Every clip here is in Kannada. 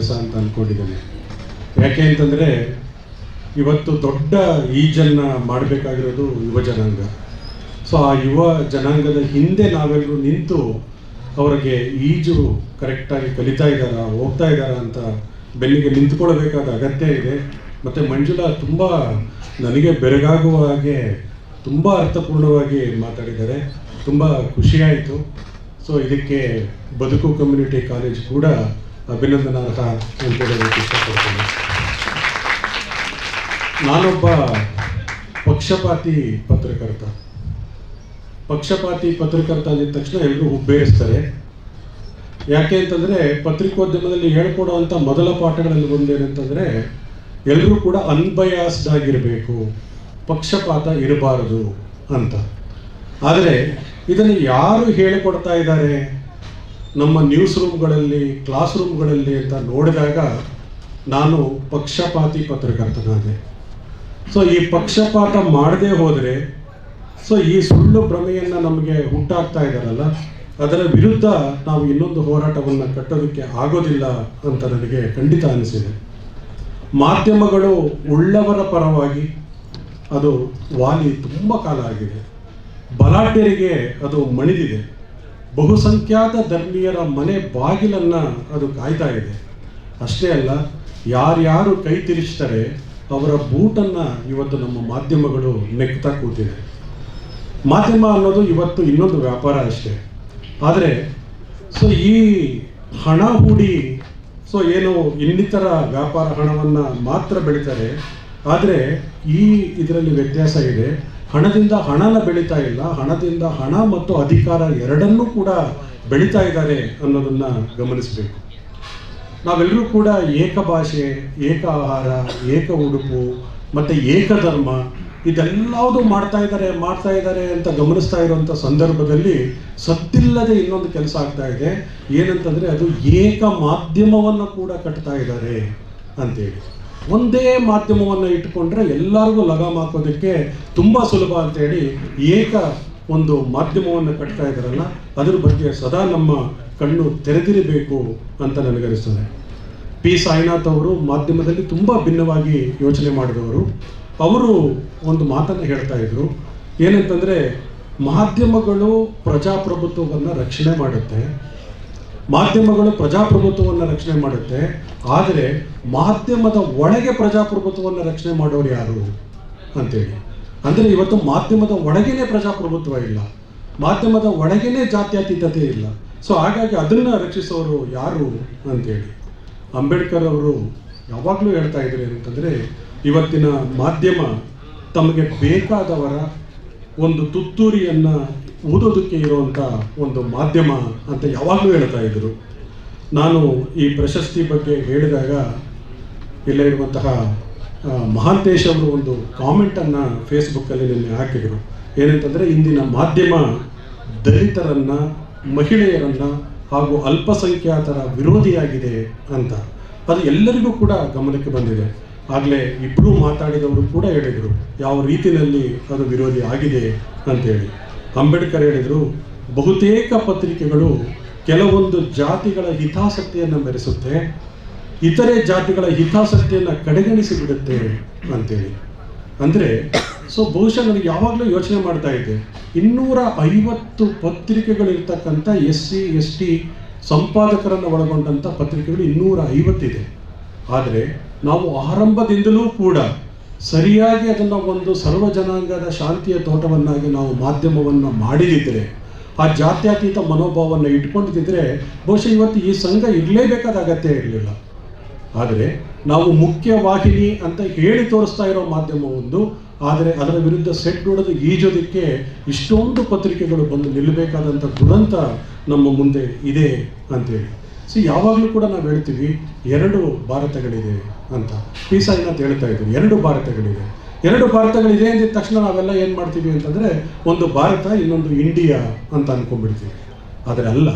ಕೆಲಸ ಅಂತ ಅಂದ್ಕೊಂಡಿದ್ದೇನೆ ಯಾಕೆ ಅಂತಂದರೆ ಇವತ್ತು ದೊಡ್ಡ ಈಜನ್ನು ಮಾಡಬೇಕಾಗಿರೋದು ಯುವ ಜನಾಂಗ. ಸೊ ಆ ಯುವ ಜನಾಂಗದ ಹಿಂದೆ ನಾವೆಲ್ಲರೂ ನಿಂತು ಅವರಿಗೆ ಈಜು ಕರೆಕ್ಟಾಗಿ ಕಲಿತಾ ಇದ್ದಾರಾ, ಹೋಗ್ತಾ ಇದ್ದಾರಾ ಅಂತ ಬೆನ್ನಿಗೆ ನಿಂತ್ಕೊಳ್ಬೇಕಾದ ಅಗತ್ಯ ಇದೆ. ಮತ್ತು ಮಂಜುಳಾ ತುಂಬ ನನಗೆ ಬೆರಗಾಗುವ ಹಾಗೆ ತುಂಬ ಅರ್ಥಪೂರ್ಣವಾಗಿ ಮಾತಾಡಿದ್ದಾರೆ. ತುಂಬ ಖುಷಿಯಾಯಿತು ಸೊ ಇದಕ್ಕೆ ಬದುಕು ಕಮ್ಯುನಿಟಿ ಕಾಲೇಜ್ ಕೂಡ ಅಭಿನಂದನಾರ್ಹ ಅಂತ ಹೇಳೋದಕ್ಕೆ ಇಷ್ಟಪಡ್ತೇನೆ. ನಾನೊಬ್ಬ ಪಕ್ಷಪಾತಿ ಪತ್ರಕರ್ತ. ಪಕ್ಷಪಾತಿ ಪತ್ರಕರ್ತ ಅಂದಿದ ತಕ್ಷಣ ಎಲ್ಲರೂ ಹುಬ್ಬೇರಿಸ್ತಾರೆ. ಯಾಕೆ ಅಂತಂದರೆ ಪತ್ರಿಕೋದ್ಯಮದಲ್ಲಿ ಹೇಳ್ಕೊಡುವಂಥ ಮೊದಲ ಪಾಠಗಳಲ್ಲಿ ಒಂದೇನಂತಂದರೆ ಎಲ್ಲರೂ ಕೂಡ ಅನ್ಬಯಾಸ್ಡ್ ಆಗಿರಬೇಕು. ಪಕ್ಷಪಾತ ಇರಬಾರದು ಅಂತ. ಆದರೆ ಇದನ್ನು ಯಾರು ಹೇಳಿಕೊಡ್ತಾ ಇದ್ದಾರೆ? ನಮ್ಮ ನ್ಯೂಸ್ ರೂಮ್ಗಳಲ್ಲಿ ಕ್ಲಾಸ್ ರೂಮ್ಗಳಲ್ಲಿ ಅಂತ ನೋಡಿದಾಗ ನಾನು ಪಕ್ಷಪಾತಿ ಪತ್ರಕರ್ತನಾದೆ. ಸೊ ಈ ಪಕ್ಷಪಾತ ಮಾಡದೇ ಹೋದರೆ ಸೊ ಈ ಸುಳ್ಳು ಭ್ರಮೆಯನ್ನು ನಮಗೆ ಹುಟ್ಟಾಗ್ತಾ ಇದ್ದಾರಲ್ಲ, ಅದರ ವಿರುದ್ಧ ನಾವು ಇನ್ನೊಂದು ಹೋರಾಟವನ್ನು ಕಟ್ಟೋದಕ್ಕೆ ಆಗೋದಿಲ್ಲ ಅಂತ ನನಗೆ ಖಂಡಿತ ಅನಿಸಿದೆ. ಮಾಧ್ಯಮಗಳು ಉಳ್ಳವರ ಪರವಾಗಿ ಅದು ವಾಲಿ ತುಂಬ ಕಾಲ ಆಗಿದೆ. ಬಲಾಢ್ಯರಿಗೆ ಅದು ಮಣಿದಿದೆ. ಬಹುಸಂಖ್ಯಾತ ಧರ್ಮೀಯರ ಮನೆ ಬಾಗಿಲನ್ನು ಅದು ಕಾಯ್ತಾ ಇದೆ. ಅಷ್ಟೇ ಅಲ್ಲ, ಯಾರ್ಯಾರು ಕೈ ತಿರುಚ್ತಾರೆ ಅವರ ಬೂಟನ್ನು ಇವತ್ತು ನಮ್ಮ ಮಾಧ್ಯಮಗಳು ನೆಕ್ತಾ ಕೂತಿದೆ ಮಾಧ್ಯಮ ಅನ್ನೋದು ಇವತ್ತು ಇನ್ನೊಂದು ವ್ಯಾಪಾರ ಅಷ್ಟೇ. ಆದರೆ, ಸೊ ಈ ಹಣ ಹೂಡಿ, ಸೊ ಏನು ಇನ್ನಿತರ ವ್ಯಾಪಾರ ಹಣವನ್ನು ಮಾತ್ರ ಬೆಳೀತಾರೆ. ಆದರೆ ಈ ಇದರಲ್ಲಿ ವ್ಯತ್ಯಾಸ ಇದೆ. ಹಣದಿಂದ ಹಣನ ಬೆಳೀತಾ ಇಲ್ಲ, ಹಣದಿಂದ ಹಣ ಮತ್ತು ಅಧಿಕಾರ ಎರಡನ್ನೂ ಕೂಡ ಬೆಳೀತಾ ಇದ್ದಾರೆ ಅನ್ನೋದನ್ನು ಗಮನಿಸಬೇಕು. ನಾವೆಲ್ಲರೂ ಕೂಡ ಏಕ ಭಾಷೆ, ಏಕ ಆಹಾರ, ಏಕ ಉಡುಪು ಮತ್ತು ಏಕಧರ್ಮ ಇದೆಲ್ಲವುದು ಮಾಡ್ತಾ ಇದ್ದಾರೆ ಮಾಡ್ತಾ ಇದ್ದಾರೆ ಅಂತ ಗಮನಿಸ್ತಾ ಇರುವಂಥ ಸಂದರ್ಭದಲ್ಲಿ ಸದ್ದಿಲ್ಲದೆ ಇನ್ನೊಂದು ಕೆಲಸ ಆಗ್ತಾ ಇದೆ. ಏನಂತಂದರೆ ಅದು ಏಕ ಮಾಧ್ಯಮವನ್ನು ಕೂಡ ಕಟ್ತಾ ಇದ್ದಾರೆ ಅಂತೇಳಿ. ಒಂದೇ ಮಾಧ್ಯಮವನ್ನು ಇಟ್ಟುಕೊಂಡ್ರೆ ಎಲ್ಲರಿಗೂ ಲಗಾಮ್ ಹಾಕೋದಕ್ಕೆ ತುಂಬ ಸುಲಭ ಅಂತ ಹೇಳಿ ಏಕ ಒಂದು ಮಾಧ್ಯಮವನ್ನು ಕಟ್ತಾ ಇದ್ದಾರಲ್ಲ, ಅದ್ರ ಬಗ್ಗೆ ಸದಾ ನಮ್ಮ ಕಣ್ಣು ತೆರೆದಿರಬೇಕು ಅಂತ ನನಗನಿಸ್ತದೆ ಪಿ. ಸಾಯಿನಾಥ್ ಅವರು ಮಾಧ್ಯಮದಲ್ಲಿ ತುಂಬ ಭಿನ್ನವಾಗಿ ಯೋಚನೆ ಮಾಡಿದವರು. ಅವರು ಒಂದು ಮಾತನ್ನು ಹೇಳ್ತಾ ಇದ್ರು. ಏನಂತಂದರೆ, ಮಾಧ್ಯಮಗಳು ಪ್ರಜಾಪ್ರಭುತ್ವವನ್ನು ರಕ್ಷಣೆ ಮಾಡುತ್ತೆ. ಮಾಧ್ಯಮಗಳು ಪ್ರಜಾಪ್ರಭುತ್ವವನ್ನು ರಕ್ಷಣೆ ಮಾಡುತ್ತೆ. ಆದರೆ ಮಾಧ್ಯಮದ ಒಳಗೆ ಪ್ರಜಾಪ್ರಭುತ್ವವನ್ನು ರಕ್ಷಣೆ ಮಾಡೋರು ಯಾರು ಅಂತೇಳಿ. ಅಂದರೆ ಇವತ್ತು ಮಾಧ್ಯಮದ ಒಳಗೇನೆ ಪ್ರಜಾಪ್ರಭುತ್ವ ಇಲ್ಲ. ಮಾಧ್ಯಮದ ಒಳಗೇನೆ ಜಾತ್ಯತೀತತೆ ಇಲ್ಲ. ಸೊ ಹಾಗಾಗಿ ಅದನ್ನು ರಕ್ಷಿಸೋರು ಯಾರು ಅಂತೇಳಿ. ಅಂಬೇಡ್ಕರ್ ಅವರು ಯಾವಾಗಲೂ ಹೇಳ್ತಾ ಇದ್ರು ಏನಂತಂದರೆ, ಇವತ್ತಿನ ಮಾಧ್ಯಮ ತಮಗೆ ಬೇಕಾದವರ ಒಂದು ತುತ್ತೂರಿಯನ್ನು ಊದೋದಕ್ಕೆ ಇರುವಂಥ ಒಂದು ಮಾಧ್ಯಮ ಅಂತ ಯಾವಾಗಲೂ ಹೇಳ್ತಾ ಇದ್ದರು ನಾನು ಈ ಪ್ರಶಸ್ತಿ ಬಗ್ಗೆ ಹೇಳಿದಾಗ ಇಲ್ಲೇ ಇರುವಂತಹ ಮಹಾಂತೇಶ್ ಅವರು ಒಂದು ಕಾಮೆಂಟನ್ನು ಫೇಸ್ಬುಕ್ಕಲ್ಲಿ ನಿನ್ನೆ ಹಾಕಿದರು. ಏನಂತಂದರೆ, ಇಂದಿನ ಮಾಧ್ಯಮ ದಲಿತರನ್ನು, ಮಹಿಳೆಯರನ್ನು ಹಾಗೂ ಅಲ್ಪಸಂಖ್ಯಾತರ ವಿರೋಧಿಯಾಗಿದೆ ಅಂತ. ಅದು ಎಲ್ಲರಿಗೂ ಕೂಡ ಗಮನಕ್ಕೆ ಬಂದಿದೆ. ಆಗಲೇ ಇಬ್ಬರೂ ಮಾತಾಡಿದವರು ಕೂಡ ಹೇಳಿದರು, ಯಾವ ರೀತಿಯಲ್ಲಿ ಅದು ವಿರೋಧಿ ಆಗಿದೆ ಅಂತೇಳಿ. ಅಂಬೇಡ್ಕರ್ ಹೇಳಿದರು, ಬಹುತೇಕ ಪತ್ರಿಕೆಗಳು ಕೆಲವೊಂದು ಜಾತಿಗಳ ಹಿತಾಸಕ್ತಿಯನ್ನು ಮೆರೆಸುತ್ತೆ, ಇತರೆ ಜಾತಿಗಳ ಹಿತಾಸಕ್ತಿಯನ್ನು ಕಡೆಗಣಿಸಿ ಬಿಡುತ್ತೆ ಅಂತೇಳಿ. ಅಂದರೆ ಸೊ ಬಹುಶಃ ನನಗೆ ಯಾವಾಗಲೂ ಯೋಚನೆ ಮಾಡ್ತಾ ಇದ್ದೆ ಇನ್ನೂರ ಐವತ್ತು ಪತ್ರಿಕೆಗಳಿರ್ತಕ್ಕಂಥ ಎಸ್ ಸಿ ಎಸ್ ಟಿ ಸಂಪಾದಕರನ್ನು ಒಳಗೊಂಡಂಥ ಪತ್ರಿಕೆಗಳು ಇನ್ನೂರ ಐವತ್ತಿದೆ ಆದರೆ, ನಾವು ಆರಂಭದಿಂದಲೂ ಕೂಡ ಸರಿಯಾಗಿ ಅದನ್ನು ಒಂದು ಸರ್ವ ಜನಾಂಗದ ಶಾಂತಿಯ ತೋಟವನ್ನಾಗಿ ನಾವು ಮಾಧ್ಯಮವನ್ನು ಮಾಡಿದಿದ್ದರೆ ಆ ಜಾತ್ಯತೀತ ಮನೋಭಾವವನ್ನು ಇಟ್ಕೊಂಡಿದ್ದರೆ, ಬಹುಶಃ ಇವತ್ತು ಈ ಸಂಘ ಇರಲೇಬೇಕಾದ ಅಗತ್ಯ ಇರಲಿಲ್ಲ. ಆದರೆ ನಾವು ಮುಖ್ಯ ವಾಹಿನಿ ಅಂತ ಹೇಳಿ ತೋರಿಸ್ತಾ ಇರೋ ಮಾಧ್ಯಮ ಒಂದು ಆದರೆ ಅದರ ವಿರುದ್ಧ ಸೆಟ್ ನೋಡೋದು ಈಜೋದಕ್ಕೆ ಇಷ್ಟೊಂದು ಪತ್ರಿಕೆಗಳು ಬಂದು ನಿಲ್ಲಬೇಕಾದಂಥ ದುರಂತ ನಮ್ಮ ಮುಂದೆ ಇದೆ ಅಂತೇಳಿ. ಸೊ, ಯಾವಾಗಲೂ ಕೂಡ ನಾವು ಹೇಳ್ತೀವಿ, ಎರಡು ಭಾರತಗಳಿದೆ. ಅಂತ. ಪೀಸಾಯಿನ ಅಂತ ಹೇಳ್ತಾ ಇದ್ದೀನಿ. ಎರಡು ಭಾರತಗಳಿವೆ ಎರಡು ಭಾರತಗಳಿದೆ ಅಂದಿದ ತಕ್ಷಣ ನಾವೆಲ್ಲ ಏನು ಮಾಡ್ತೀವಿ ಅಂತಂದರೆ, ಒಂದು ಭಾರತ, ಇನ್ನೊಂದು ಇಂಡಿಯಾ ಅಂತ ಅಂದ್ಕೊಂಡ್ಬಿಡ್ತೀವಿ ಆದರೆ ಅಲ್ಲ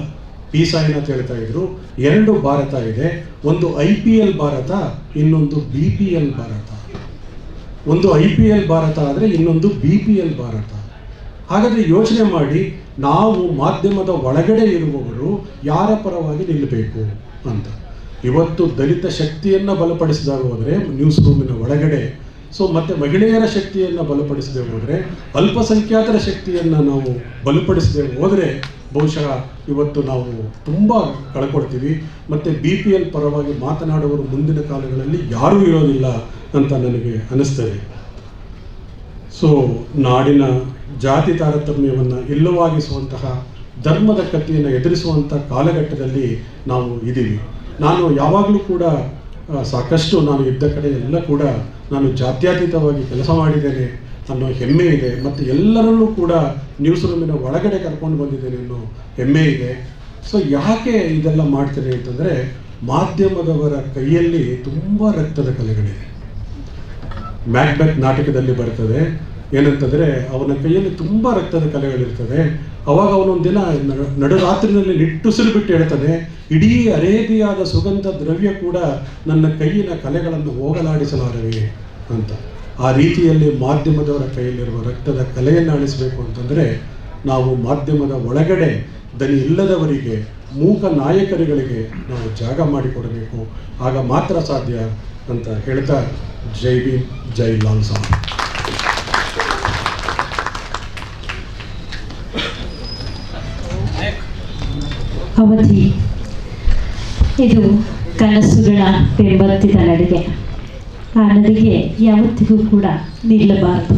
ಪೀಸಾಯಿನ ಅಂತ ಹೇಳ್ತಾ ಇದ್ರು, ಎರಡು ಭಾರತ ಇದೆ. ಒಂದು ಐ ಪಿ ಎಲ್ ಭಾರತ, ಇನ್ನೊಂದು ಬಿ ಪಿ ಎಲ್ ಭಾರತ. ಒಂದು ಐ ಪಿ ಎಲ್ ಭಾರತ ಆದರೆ ಇನ್ನೊಂದು ಬಿ ಪಿ ಎಲ್ ಭಾರತ. ಹಾಗಾದರೆ ಯೋಚನೆ ಮಾಡಿ, ನಾವು ಮಾಧ್ಯಮದ ಒಳಗಡೆ ಇರುವವರು ಯಾರ ಪರವಾಗಿ ನಿಲ್ಲಬೇಕು ಅಂತ. ಇವತ್ತು ದಲಿತ ಶಕ್ತಿಯನ್ನು ಬಲಪಡಿಸಿದಾಗ ಹೋದರೆ ನ್ಯೂಸ್ ರೂಮಿನ ಒಳಗಡೆ. ಸೊ ಮತ್ತೆ ಮಹಿಳೆಯರ ಶಕ್ತಿಯನ್ನು ಬಲಪಡಿಸದೆ ಹೋದರೆ, ಅಲ್ಪಸಂಖ್ಯಾತರ ಶಕ್ತಿಯನ್ನು ನಾವು ಬಲಪಡಿಸದೆ ಹೋದರೆ ಬಹುಶಃ ಇವತ್ತು ನಾವು ತುಂಬ ಕಳ್ಕೊಳ್ತೀವಿ. ಮತ್ತು ಬಿ ಪಿ ಎಲ್ ಪರವಾಗಿ ಮಾತನಾಡುವವರು ಮುಂದಿನ ಕಾಲಗಳಲ್ಲಿ ಯಾರೂ ಇರೋದಿಲ್ಲ ಅಂತ ನನಗೆ ಅನ್ನಿಸ್ತದೆ ಸೊ ನಾಡಿನ ಜಾತಿ ತಾರತಮ್ಯವನ್ನು ಇಲ್ಲವಾಗಿಸುವಂತಹ ಧರ್ಮದ ಕತ್ತಿಯನ್ನು ಎದುರಿಸುವಂಥ ಕಾಲಘಟ್ಟದಲ್ಲಿ ನಾವು ಇದ್ದೀವಿ ನಾನು ಯಾವಾಗಲೂ ಕೂಡ ಸಾಕಷ್ಟು ನಾನು ಇದ್ದ ಕಡೆ ಎಲ್ಲ ಕೂಡ ನಾನು ಜಾತ್ಯತೀತವಾಗಿ ಕೆಲಸ ಮಾಡಿದ್ದೇನೆ, ಅನ್ನೋ ಹೆಮ್ಮೆ ಇದೆ. ಮತ್ತು ಎಲ್ಲರಲ್ಲೂ ಕೂಡ ನ್ಯೂಸ್ ರೂಮಿನ ಒಳಗಡೆ ಕರ್ಕೊಂಡು ಬಂದಿದ್ದೇನೆ ಅನ್ನೋ ಹೆಮ್ಮೆ ಇದೆ. ಸೊ ಯಾಕೆ ಇದೆಲ್ಲ ಮಾಡ್ತೇನೆ ಅಂತಂದರೆ, ಮಾಧ್ಯಮದವರ ಕೈಯಲ್ಲಿ ತುಂಬ ರಕ್ತದ ಕಲೆಗಳಿದೆ. ಮ್ಯಾಕ್ಬೆತ್ ನಾಟಕದಲ್ಲಿ ಬರ್ತದೆ ಏನಂತಂದರೆ ಅವನ ಕೈಯಲ್ಲಿ ತುಂಬ ರಕ್ತದ ಕಲೆಗಳಿರ್ತದೆ ಅವಾಗ ಅವನೊಂದು ದಿನ ನಡುರಾತ್ರಿನಲ್ಲಿ ನಿಟ್ಟುಸಿರು ಬಿಟ್ಟು ಹೇಳ್ತಾನೆ, ಇಡೀ ಅರೇಬಿಯಾದ ಸುಗಂಧ ದ್ರವ್ಯ ಕೂಡ ನನ್ನ ಕೈಯಿನ ಕಲೆಗಳನ್ನು ಹೋಗಲಾಡಿಸಲಾರವೆ ಅಂತ. ಆ ರೀತಿಯಲ್ಲಿ ಮಾಧ್ಯಮದವರ ಕೈಯಲ್ಲಿರುವ ರಕ್ತದ ಕಲೆಯನ್ನು ಅಳಿಸಬೇಕು ಅಂತಂದರೆ, ನಾವು ಮಾಧ್ಯಮದ ಒಳಗಡೆ ದನಿ ಇಲ್ಲದವರಿಗೆ, ಮೂಕ ನಾಯಕರುಗಳಿಗೆ ನಾವು ಜಾಗ ಮಾಡಿಕೊಡಬೇಕು. ಆಗ ಮಾತ್ರ ಸಾಧ್ಯ ಅಂತ ಹೇಳ್ತಾ ಜೈ ಭೀಮ್, ಜೈ ಲಾಲ್ ಸಾಹ್ ಅವಧಿ. ಇದು ಕನಸುಗಳ ಬೆಂಬತ್ತಿದ ನಡಿಗೆ. ಆ ನಡಿಗೆ ಯಾವತ್ತಿಗೂ ಕೂಡ ನಿಲ್ಲಬಾರದು.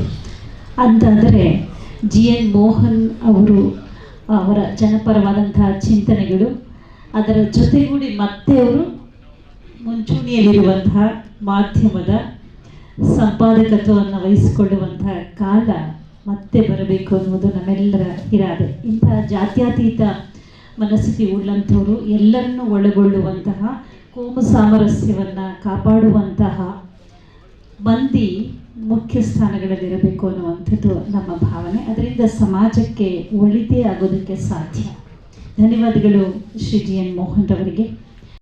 ಅಂತಾದರೆ ಜಿ. ಎನ್. ಮೋಹನ್ ಅವರು ಅವರ ಜನಪರವಾದಂತಹ ಚಿಂತನೆಗಳು, ಅದರ ಜೊತೆಗೂಡಿ ಮತ್ತೆ ಅವರು ಮುಂಚೂಣಿಯಲ್ಲಿರುವಂತಹ ಮಾಧ್ಯಮದ ಸಂಪಾದಕತ್ವವನ್ನು ವಹಿಸಿಕೊಳ್ಳುವಂತಹ ಕಾಲ ಮತ್ತೆ ಬರಬೇಕು ಅನ್ನುವುದು ನಮ್ಮೆಲ್ಲರ ಇರಾದೆ. ಇಂತಹ ಜಾತ್ಯತೀತ ಮನಸ್ಥಿತಿ ಉಳ್ಳಂಥವರು, ಎಲ್ಲರನ್ನು ಒಳಗೊಳ್ಳುವಂತಹ ಕೋಮು ಸಾಮರಸ್ಯವನ್ನು ಕಾಪಾಡುವಂತಹ ಮಂದಿ ಮುಖ್ಯ ಸ್ಥಾನಗಳಲ್ಲಿರಬೇಕು ಅನ್ನುವಂಥದ್ದು ನಮ್ಮ ಭಾವನೆ. ಅದರಿಂದ ಸಮಾಜಕ್ಕೆ ಒಳಿತೇ ಆಗೋದಕ್ಕೆ ಸಾಧ್ಯ. ಧನ್ಯವಾದಗಳು ಶ್ರೀ ಜಿ ಎನ್ ಮೋಹನ್ ರವರಿಗೆ.